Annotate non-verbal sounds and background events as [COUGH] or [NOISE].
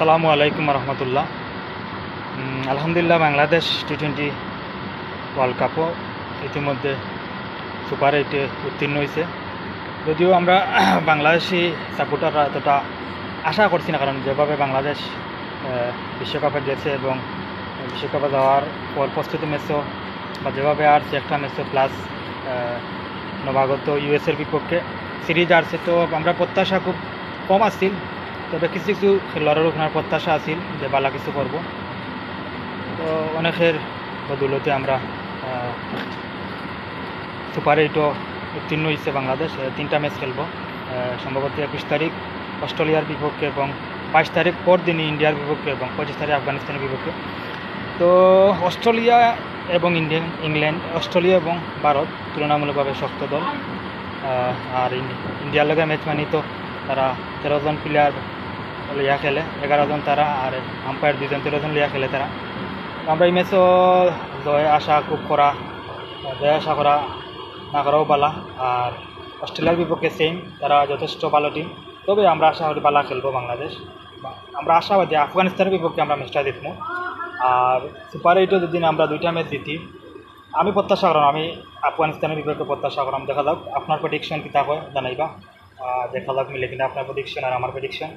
আসসালামু আলাইকুম রহমতুল্লাহ। আলহামদুলিল্লাহ বাংলাদেশ টি টোয়েন্টি ওয়ার্ল্ড কাপও ইতিমধ্যে সুপার এইটে উত্তীর্ণ হয়েছে যদিও আমরা [CLEARS THROAT] বাংলাদেশি সাপোর্টাররা এতটা আশা করছি না, কারণ যেভাবে বাংলাদেশ বিশ্বকাপে গেছে এবং বিশ্বকাপে যাওয়ার পর প্রস্তুতি ম্যাচও বা যেভাবে আর একটা ম্যাচও প্লাস নবাগত ইউএসের বিপক্ষে, সিরিজ আসছে তো আমরা প্রত্যাশা খুব কম আসছিল তবে কিছু কিছু খেলোয়াড়ের ওখানে প্রত্যাশা আছিল যে বালা কিছু করব। তো অনেকের বদৌলতে আমরা সুপার এইটও উত্তীর্ণ হয়েছে বাংলাদেশ। তিনটা ম্যাচ খেলব। সম্ভবত একুশ তারিখ অস্ট্রেলিয়ার বিপক্ষে এবং বাইশ তারিখ পর দিনই ইন্ডিয়ার বিপক্ষে এবং পঁচিশ তারিখ আফগানিস্তানের বিপক্ষে। তো অস্ট্রেলিয়া এবং ইন্ডিয়ান, ইংল্যান্ড, অস্ট্রেলিয়া এবং ভারত তুলনামূলকভাবে শক্ত দল। আর ইন- ইন্ডিয়ার লগে ম্যাচ মানি তো তারা তেরোজন প্লেয়ার লিয়া খেলে এগারো জন তারা আর আম্পায়ার দুজন তেরো জন লিয়া খেলে তারা। আমরা এই ম্যাচও জয়, আশা, খুব করা, জয়, আশা করা না করাও বালা আর অস্ট্রেলিয়ার বিপক্ষে সেম তারা যথেষ্ট ভালো টিম তবে আমরা আশা করি বালা খেলব বাংলাদেশ। আমরা আশাবাদী, আফগানিস্তানের বিপক্ষে আমরা ম্যাচটা জিতব। আর সুপার এইটও যদি আমরা দুইটা ম্যাচ জিতি, আমি প্রত্যাশা করাম আমি আফগানিস্তানের বিপক্ষে প্রত্যাশা করাম দেখা যাক, আপনার প্রেডিকশন কিতা হয়, জানাইবা। দেখা যাক, মিলে কিনা আপনার প্রেডিকশন আর আমার প্রেডিকশন